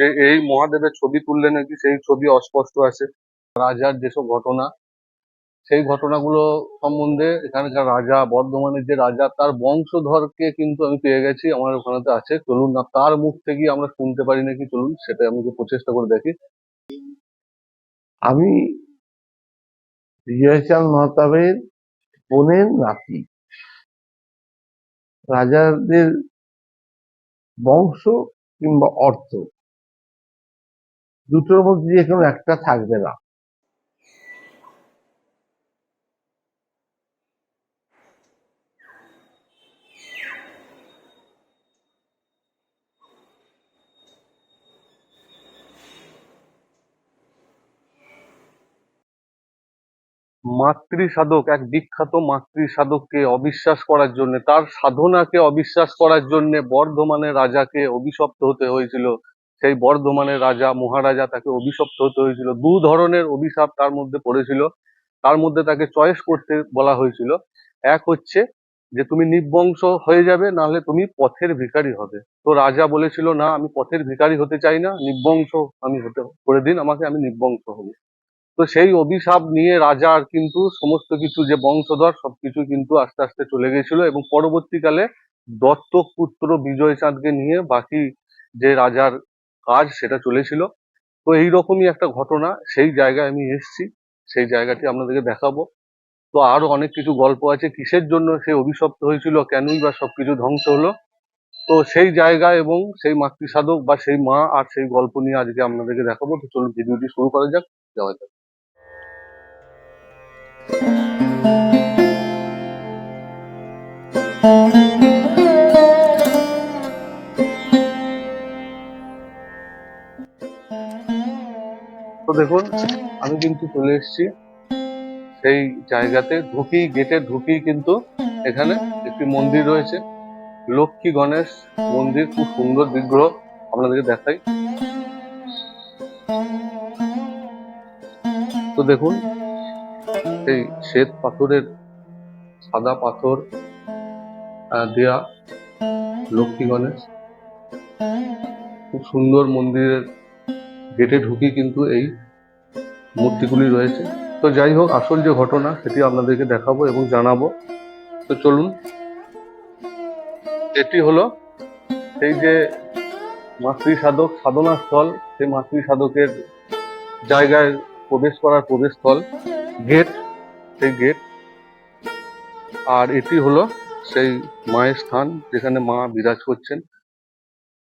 যে এই মহাদেবের ছবি তুললে নাকি সেই ছবি অস্পষ্ট আছে। রাজার যেসব ঘটনা, সেই ঘটনাগুলো সম্বন্ধে এখানকার রাজা, বর্ধমানের যে রাজা, তার বংশধরকে কিন্তু আমি পেয়ে গেছি, আমার ওখানেতে আছে। চলুন না, তার মুখ থেকে আমরা শুনতে পারি নাকি, চলুন সেটা আমি প্রচেষ্টা করে দেখি। আমি বিজয়চাঁদ মহতাবের বোনের নাতি। রাজাদের বংশ কিংবা অর্থ দুটোর মধ্যে যে কোনো একটা থাকবে না। মাতৃ সাধক এক বিখ্যাত মাতৃ সাধককে অবিশ্বাস করার জন্য, তার সাধনাকে অবিশ্বাস করার জন্য বর্ধমানের রাজাকে অভিশপ্ত হতে হয়েছিল। সেই বর্ধমানের রাজা, মহারাজা তাকে অভিশপ্ত হতে হয়েছিল। দু ধরনের অভিশাপ তার মধ্যে পড়েছিল। তার মধ্যে তাকে চয়েস করতে বলা হয়েছিল। এক হচ্ছে যে, তুমি নির্বংশ হয়ে যাবে, নাহলে তুমি পথের ভিখারি হবে। তো রাজা বলেছিল, না, আমি পথের ভিখারি হতে চাই না, নির্বংশ আমি হতে, করে দিন, আমাকে আমি নির্বংশ হব। তো সেই অভিশাপ নিয়ে রাজার কিন্তু সমস্ত কিছু, যে বংশধর, সবকিছু কিন্তু আস্তে আস্তে চলে গেছিল এবং পরবর্তীকালে দত্তক পুত্র বিজয় চাঁদকে নিয়ে বাকি যে রাজার কাজ সেটা চলেছিল। তো এইরকমই একটা ঘটনা, সেই জায়গায় আমি এসেছি, সেই জায়গাটি আপনাদেরকে দেখাবো। তো আরও অনেক কিছু গল্প আছে, কিসের জন্য সে অভিশপ্ত হয়েছিল, কেনই বা সবকিছু ধ্বংস হলো। তো সেই জায়গা এবং সেই মাতৃসাধক বা সেই মা আর সেই গল্প নিয়ে আজকে আপনাদেরকে দেখাবো। তো চলুন ভিডিওটি শুরু করা যাক, যাওয়া যাক। তো দেখুন, আমি কিন্তু চলে এসেছি সেই জায়গাতে ঢুকি গেটে ঢুকি কিন্তু এখানে একটি মন্দির রয়েছে। লক্ষ্মী গণেশ মন্দির, খুব সুন্দর বিগ্রহ আপনাদেরকে দেখাই। তো দেখুন, এই শ্বেত পাথরের সাদা পাথর দেয়া লক্ষ্মী গণেশ। খুব সুন্দর মন্দিরের গেটে ঢুকি কিন্তু এই মূর্তিগুলি রয়েছে। তো যাই হোক, আসল যে ঘটনা সেটি আপনাদেরকে দেখাবো এবং জানাব। তো চলুন, এটি হলো সেই যে মাতৃ সাধক সাধনা স্থল। সেই মাতৃ সাধকের জায়গায় প্রবেশ করার প্রবেশস্থল গেট, সেই গেট। আর এটি হলো সেই মায়ের স্থান যেখানে মা বিরাজ করছেন।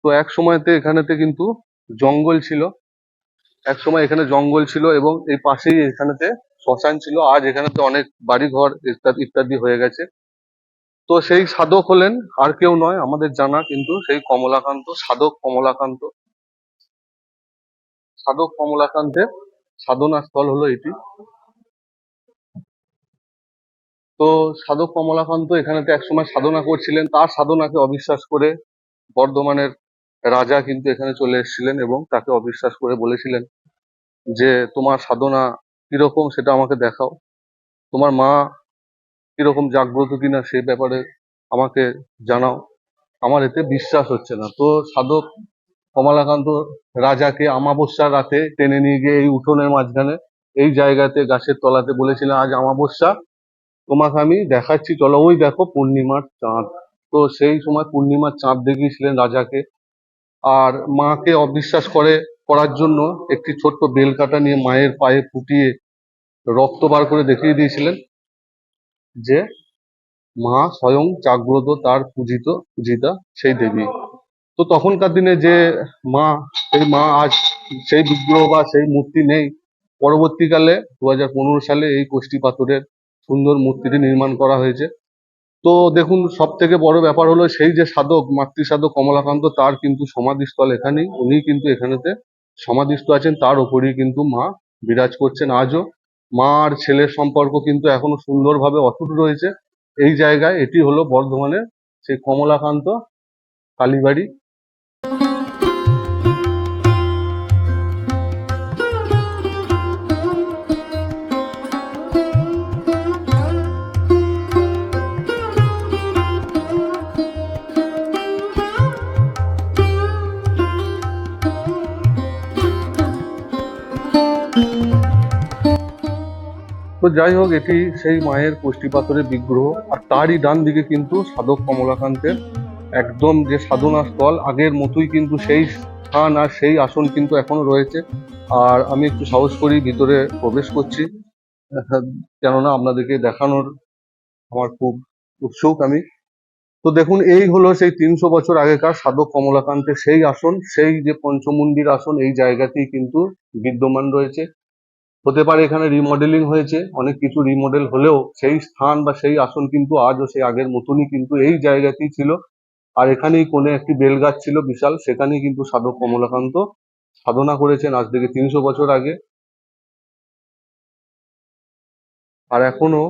তো এক সময়তে এখানেতে কিন্তু জঙ্গল ছিল। এক সময় এখানে জঙ্গল ছিল এবং এই পাশেই এখানেতে শ্মশান ছিল। আজ এখানেতে অনেক বাড়ি ঘর ইত্যাদি ইত্যাদি হয়ে গেছে। তো সেই সাধক হলেন আর কেউ নয়, আমাদের জানা কিন্তু সেই কমলাকান্ত, সাধক কমলাকান্ত। সাধক কমলাকান্তের সাধনা স্থল হলো এটি। তো সাধক কমলাকান্ত এখানেতে একসময় সাধনা করছিলেন। তার সাধনাকে অবিশ্বাস করে বর্ধমানের রাজা কিন্তু এখানে চলে এসেছিলেন এবং তাকে অবিশ্বাস করে বলেছিলেন যে, তোমার সাধনা কীরকম সেটা আমাকে দেখাও। তোমার মা কীরকম জাগ্রত কিনা সে ব্যাপারে আমাকে জানাও। আমার এতে বিশ্বাস হচ্ছে না। তো সাধক কমলাকান্ত রাজাকে আমাবস্যার রাতে টেনে নিয়ে গিয়ে এই উঠোনের মাঝখানে, এই জায়গাতে, গাছের তলাতে বলেছিলেন, আজ আমাবস্যা তোমাকে আমি দেখাচ্ছি। চলো ওই দেখো পূর্ণিমার চাঁদ। তো সেই সময় পূর্ণিমার চাঁদ দেখিয়েছিলেন রাজাকে। আর মাকে অবিশ্বাস করে করার জন্য একটি ছোট্ট বেল কাটা নিয়ে মায়ের পায়ে ফুটিয়ে রক্ত বার করে দেখিয়ে দিয়েছিলেন যে মা স্বয়ং জাগ্রত, তার পূজিত, পূজিতা সেই দেবী। তো তখনকার দিনে যে মা, সেই মা আজ সেই বিগ্রহ বা সেই মূর্তি নেই, পরবর্তীকালে দু হাজার পনেরো সালে এই কোষ্ঠী পাথরের সুন্দর মূর্তিটি নির্মাণ করা হয়েছে। তো দেখুন সব থেকে বড় ব্যাপার হলো সেই যে সাধক মাতৃ সাধক কমলাকান্ত, তার কিন্তু সমাধিস্থল এখানেই। উনি কিন্তু এখানেতে সমাধিস্থ আছেন, তার উপরেই কিন্তু মা বিরাজ করছেন আজও। মা আর ছেলের সম্পর্ক কিন্তু এখনও সুন্দরভাবে অটুট রয়েছে। এই জায়গায় এটি হলো বর্ধমানের সেই কমলাকান্ত কালীবাড়ি। তো যাই হোক, এটি সেই মায়ের পাথরের বিগ্রহ, আর তারই ডান দিকে কিন্তু সাধক কমলাকান্তের একদম যে সাধনা স্থল, আগের মতোই কিন্তু সেই স্থান আর সেই আসন কিন্তু এখনও রয়েছে। আর আমি একটু সাহস করি ভিতরে প্রবেশ করছি কেননা আপনাদেরকে দেখানোর আমার খুব উৎসুক আমি। তো দেখুন, এই হলো সেই তিনশো বছর আগেকার সাধক কমলাকান্তের সেই আসন, সেই যে পঞ্চমন্দির আসন, এই জায়গাতেই কিন্তু বিদ্যমান রয়েছে। হতে পারে এখানে রিমডেলিং হয়েছে, অনেক কিছু রিমডেল হলেও সেই স্থান বা সেই আসন কিন্তু আজও সেই আগের মতনই কিন্তু এই জায়গাতেই ছিল। আর এখানেই কোণে একটি বেলগাছ ছিল বিশাল, সেখানেই কিন্তু সাধক কমলাকান্ত সাধনা করেছেন আজ থেকে তিনশো বছর আগে। আর এখনও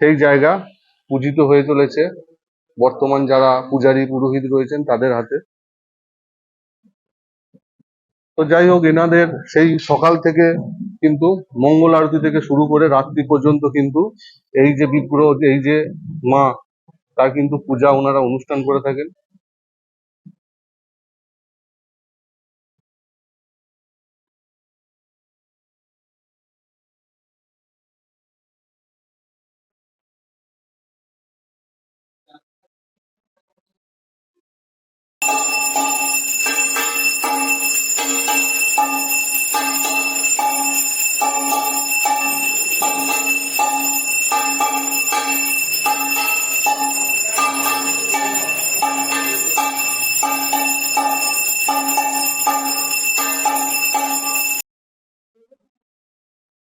সেই জায়গা পূজিত হয়ে চলেছে। বর্তমান যারা পূজারী পুরোহিত রয়েছেন তাদের হাতে। তো যাই হোক, এনাদের সেই সকাল থেকে কিন্তু মঙ্গল আরতি থেকে শুরু করে রাত্রি পর্যন্ত কিন্তু এই যে বিগ্রহ, এই যে মা, তার কিন্তু পূজা ওনারা অনুষ্ঠান করে থাকেন।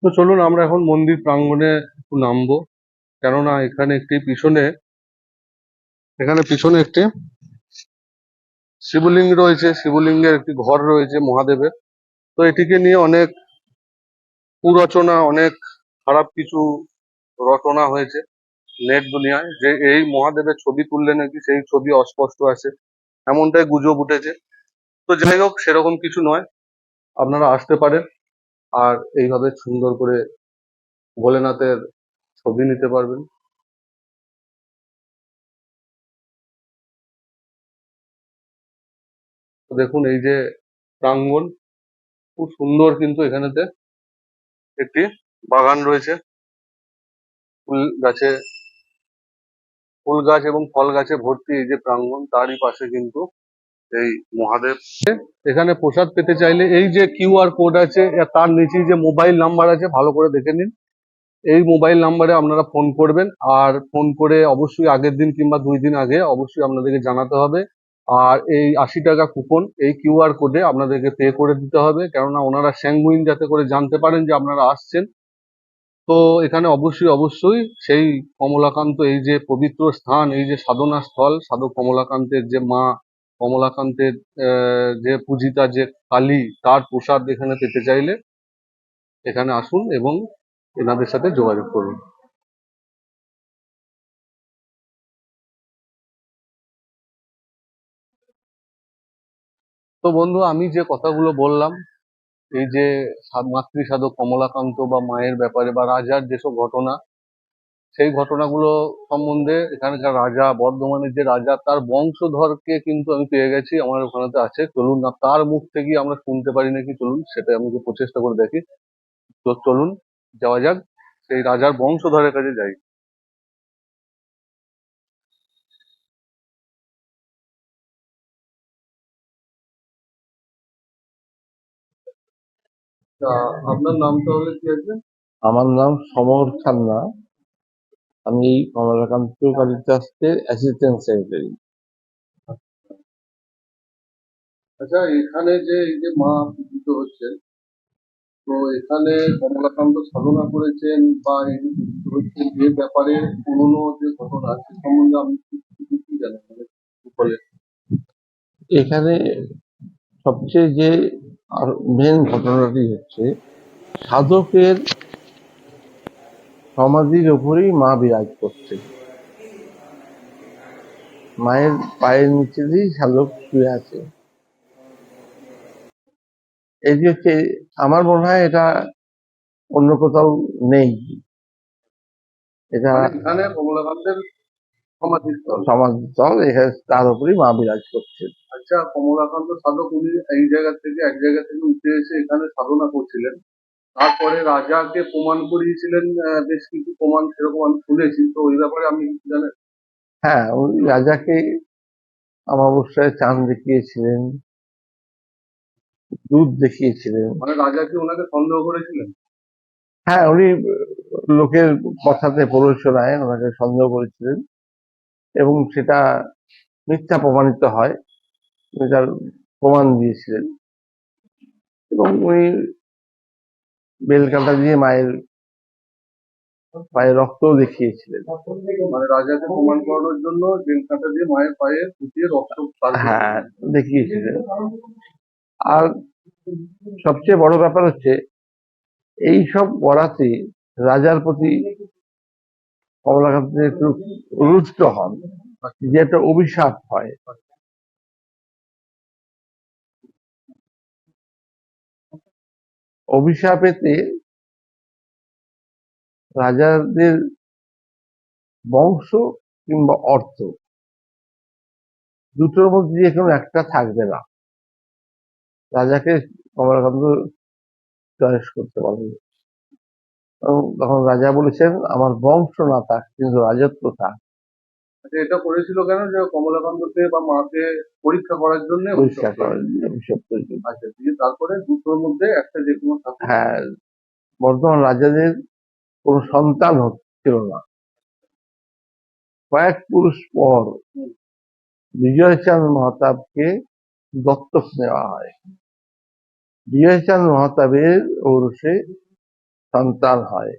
তো চলুন আমরা এখন মন্দির প্রাঙ্গণে একটু নামবো। কেননা এখানে একটি পিছনে, এখানে পিছনে একটি শিবলিঙ্গ রয়েছে। শিবলিঙ্গের একটি ঘর রয়েছে মহাদেবের। তো এটিকে নিয়ে অনেক কুরচনা, অনেক খারাপ কিছু রচনা হয়েছে নেট দুনিয়ায়। যে এই মহাদেবের ছবি তুললে নাকি সেই ছবি অস্পষ্ট আছে, এমনটাই গুজব উঠেছে। তো যাই হোক, সেরকম কিছু নয়, আপনারা আসতে পারেন আর এইভাবে সুন্দর করে ভোলেনাথের ছবি নিতে পারবেন। দেখুন, এই যে প্রাঙ্গণ খুব সুন্দর কিন্তু এখানেতে একটি বাগান রয়েছে। ফুল গাছে, ফুল গাছ এবং ফল গাছে ভর্তি এই যে প্রাঙ্গণ, তারই পাশে কিন্তু এই মহাদেব। এখানে প্রসাদ পেতে চাইলে এই যে কিউআর কোড আছে তার নিচেই যে মোবাইল নাম্বার আছে, ভালো করে দেখে নিন। এই মোবাইল নাম্বারে আপনারা ফোন করবেন, আর ফোন করে অবশ্যই আগের দিন কিংবা দুই দিন আগে অবশ্যই আপনাদেরকে জানাতে হবে। আর এই আশি টাকা কুপন এই কিউআর কোডে আপনাদেরকে পে করে দিতে হবে। কেননা ওনারা স্যাঙ্গুইন যাতে করে জানতে পারেন যে আপনারা আসছেন। তো এখানে অবশ্যই অবশ্যই সেই কমলাকান্ত, এই যে পবিত্র স্থান, এই যে সাধনা স্থল সাধক কমলাকান্তের যে মা, কমলাকান্তের যে পূজিতা, যে কালী, তার প্রসাদ এখানে পেতে চাইলে এখানে আসুন এবং এনাদের সাথে যোগাযোগ করুন। তো বন্ধু, আমি যে কথাগুলো বললাম, এই যে সা- মাতৃ সাধক কমলাকান্ত বা মায়ের ব্যাপারে বা রাজার যেসব ঘটনা, সেই ঘটনাগুলো সম্বন্ধে এখানকার রাজা, বর্ধমানের যে রাজা, তার বংশধরকে কিন্তু আমি পেয়ে গেছি, আমার ওখানেতে আছে। চলুন না, তার মুখ থেকে আমরা শুনতে পারি নাকি? চলুন সেটা আমি প্রচেষ্টা করে দেখি। তো চলুন, যাওয়া যাক, সেই রাজার বংশধরের কাছে যাই। আপনার নাম তাহলে কি আছে? আমার নাম সমর খান্না। আমি কমলাকান্ত কালিদাসের অ্যাসিস্ট্যান্ট সেক্রেটারি আচ্ছা এখানে যে এই যে মা পূজিত হচ্ছেন তো এখানে কমলাকান্ত সাধনা করেছেন বা এই যে পূজিত হচ্ছেন যে ব্যাপারে পুরোনো যে ঘটনা সে সম্বন্ধে আপনি কি- জানেন মানে এখানে সবচেয়ে যে মেন ঘটনাটি হচ্ছে, সাধকের সমাধির ওপরেই মা বিরাজ করছে। মায়ের পায়ের নিচে দিয়েই সাধক শুয়ে আছে। যে হচ্ছে, আমার মনে হয় এটা অন্য কোথাও নেই। এটা এখানে তার উপরেই মা বিরাজ করছে। আচ্ছা কমলাকান্ত সাধক উনি এই জায়গা থেকে এক জায়গা থেকে উঠে এসে এখানে সাধনা করছিলেন। তারপরে রাজাকে প্রমাণ করিয়েছিলেন বেশ কিছু প্রমাণ সেরকম আমি শুনেছি তো ওই ব্যাপারে আমি জানেন? হ্যাঁ উনি রাজাকে অমাবস্যায় চাঁদ দেখিয়েছিলেন দুধ দেখিয়েছিলেন। মানে রাজা কি ওনাকে সন্দেহ করেছিলেন? হ্যাঁ উনি লোকের কথাতে প্ররোচনায় ওনাকে সন্দেহ করেছিলেন। এবং সেটা মিথ্যা প্রমাণিত হয় উনি তার প্রমাণ দিয়েছিলেন। এবং উনি বেলকাটা দিয়ে মায়ের পায়ে রক্ত দেখিয়েছিলেন। মানে রাজাকে প্রমাণ করানোর জন্য জেল কাঁটা দিয়ে মায়ের পায়ে ফুটিয়ে রক্ত হ্যাঁ দেখিয়েছিলেন। আর সবচেয়ে বড় ব্যাপার হচ্ছে এই সব বরাতে রাজার প্রতি কমলাকান্ত একটু রুষ্ট হন যে একটা অভিশাপ হয়। অভিশাপেতে রাজাদের বংশ কিংবা অর্থ, দুটোর মধ্যে যে কোনো একটা থাকবে না। রাজাকে কমলাকান্ত চয়েস করতে পারেন এবং তখন রাজা বলেছেন আমার বংশ না থাক কিন্তু রাজত্ব থাক আচ্ছা, এটা করেছিল কেন? যে কমলাকান্তকে বা মাকে পরীক্ষা করার জন্য পরিষ্কার করার জন্য, অভিশাপ আচ্ছা দিয়ে তারপরে দুটোর মধ্যে একটা যে কোনো হ্যাঁ বর্তমান রাজাদের কোন সন্তান হচ্ছিল না। কয়েক পুরুষ পর বিজয়চাঁদ মহাতাবকে দত্তক নেওয়া হয়। বিজয়চাঁদ মহাতাবের ঔরসে সন্তান হয়।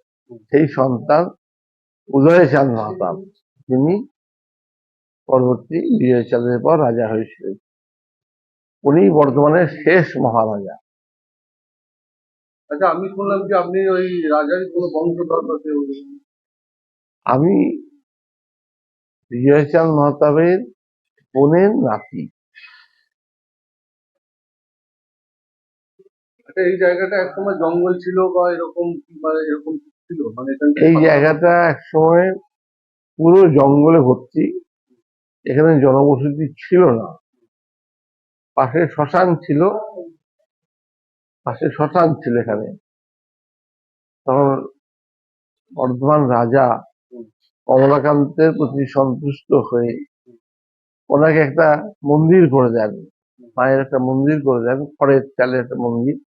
সেই সন্তান উদয়চাঁদ মহাতাব তিনি পরবর্তী বিজয়চাঁদের পর রাজা হয়েছিলেন। উনি বর্তমানে শেষ মহারাজা। আচ্ছা আমি শুনলাম যে আপনি ওই রাজার কোনো বংশধর আমি বিজয়চাঁদ মহাতাবের বোনের নাতি। এই জায়গাটা একসময় জঙ্গল ছিল বা এরকম মানে এরকম ছিল? মানে এই জায়গাটা একসময় পুরো জঙ্গলে ভর্তি। এখানে জনবসতি ছিল না। পাশে শ্মশান ছিল। পাশে শ্মশান ছিল এখানে। তখন বর্ধমান রাজা কমলাকান্তের প্রতি সন্তুষ্ট হয়ে ওনাকে একটা মন্দির করে দেন। মায়ের একটা মন্দির করে দেন। খড়ের চালের একটা মন্দির।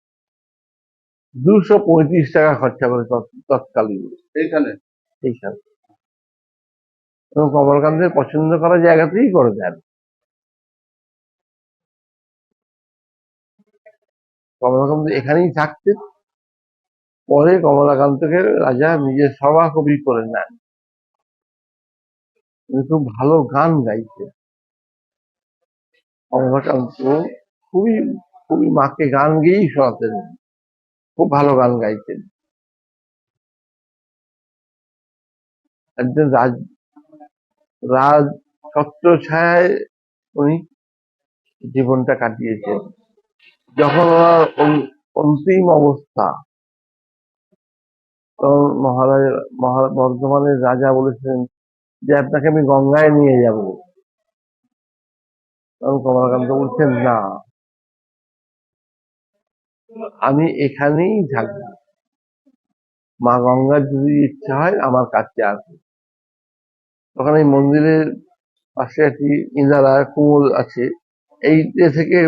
দুশো পঁয়ত্রিশ টাকা খরচা করে তৎকালীন এইখানে? এইখানে। এবং কমলকান্তের পছন্দ করা জায়গাতেই করে দেন। কমলাকান্ত এখানেই থাকতেন। পরে কমলাকান্তকে রাজা নিজের সভা কবি করে নেন। উনি খুব ভালো গান গাইতেন। কমলাকান্ত খুবই খুবই মাকে গান গেয়েই শোনাতেন খুব ভালো গান গাইতেন একজন রাজ রাজ ছত্র ছায় উনি জীবনটা কাটিয়েছেন যখন ওনার অন্তিম অবস্থা, তখন মহারাজ, মহা- বর্ধমানের রাজা বলেছেন যে, আপনাকে আমি গঙ্গায় নিয়ে যাব। তখন কমলাকান্ত বলছেন, না। আমি এখানেই থাকব মা গঙ্গার যদি ইচ্ছা হয় আমার কাছে আসবে। তখন এই মন্দিরের পাশে একটি ইন্দারা কুমোর আছে। এই থেকে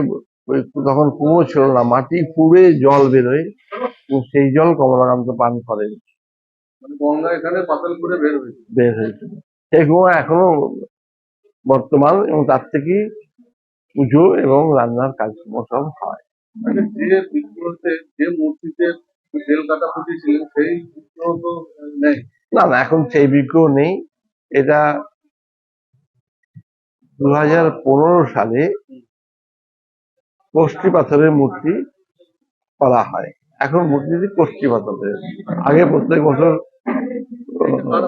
তখন কুয়ো ছিল না মাটি ফুড়ে জল বেরোয়। সেই জল কমলাকান্ত পান করেন। মানে গঙ্গা এখানে পাতাল করে বের হয়েছে। বের হয়েছিল সেই কুয়ো এখনও বর্তমান এবং তার থেকে পুজো এবং রান্নার কাজকর্ম সব হয়। যে বিগ্রহতে যে মূর্তিতে কাটা ফুটিয়েছিলেন সেই বিগ্রহ তো নেই। না না এখন সেই বিগ্রহ নেই। এটা দু হাজার পনেরো সালে কষ্টি পাথরের মূর্তি করা হয়। এখন মূর্তিটি কষ্টি পাথরের আগে প্রত্যেক বছর? মানে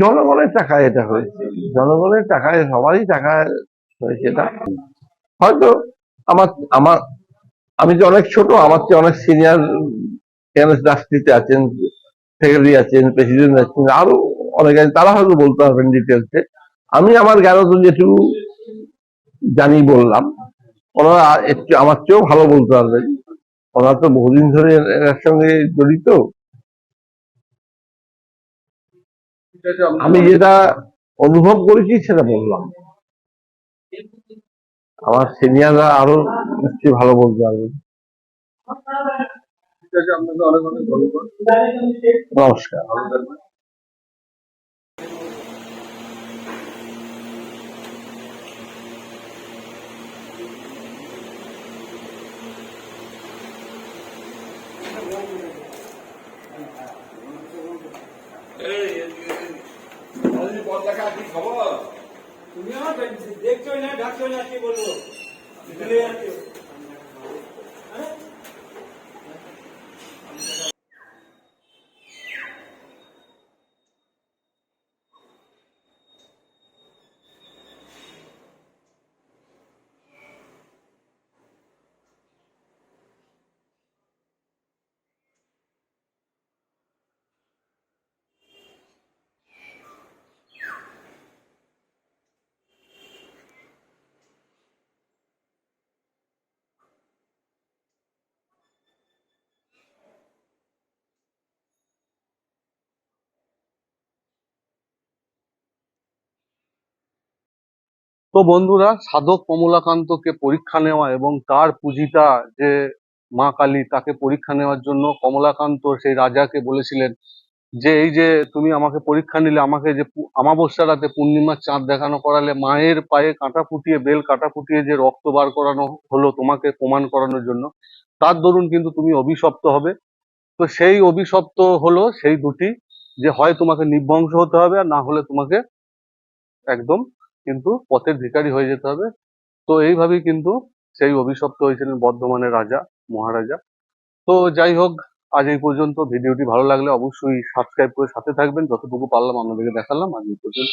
জনগণের টাকায় এটা হয়েছে। জনগণের টাকায়, সবারই টাকায় হয়েছে এটা। হয়তো আমার আমার, আমি যে অনেক ছোট, আমার চেয়ে অনেক সিনিয়র ডাস্ট্রিতে আছেন সেক্রেটারি আছেন প্রেসিডেন্ট আছেন, আরও অনেক আছে তারা হয়তো বলতে পারবেন ডিটেলসে আমি আমার জ্ঞানত যেটুকু জানি বললাম। ওনারা একটু আমার চেয়েও ভালো বলতে পারবেন। ওনারা তো বহুদিন ধরে এর সঙ্গে জড়িত। আমি যেটা অনুভব করেছি সেটা বললাম। আমার সিনিয়ররা আরও নিশ্চয়ই ভালো বলতে পারবে। নমস্কার। ভালো কি তুমি তুমিও দেখছ না ডাকছো না কি বলব ভুলে যাচ্ছো। হ্যাঁ? তো বন্ধুরা, সাধক কমলাকান্তকে পরীক্ষা নেওয়া এবং তার পুঁজিটা যে মা কালী, তাকে পরীক্ষা নেওয়ার জন্য কমলাকান্ত সেই রাজাকে বলেছিলেন যে, এই যে তুমি আমাকে পরীক্ষা নিলে, আমাকে যে অমাবস্যা রাতে পূর্ণিমার চাঁদ দেখানো করালে, মায়ের পায়ে কাঁটা ফুটিয়ে, বেল কাঁটা ফুটিয়ে যে রক্ত বার করানো হলো তোমাকে প্রমাণ করানোর জন্য, তার দরুন কিন্তু তুমি অভিশপ্ত হবে। তো সেই অভিশপ্ত হলো সেই দুটি, যে হয় তোমাকে নির্বংশ হতে হবে আর না হলে তোমাকে একদম কিন্তু পথের ভিকারি হয়ে যেতে হবে। তো এইভাবেই কিন্তু সেই অভিশপ্ত হয়েছিলেন বর্ধমানের রাজা, মহারাজা। তো যাই হোক, আজ এই পর্যন্ত। ভিডিওটি ভালো লাগলে অবশ্যই সাবস্ক্রাইব করে সাথে থাকবেন। যতটুকু পারলাম আপনাদেরকে দেখালাম, আজ এই পর্যন্ত।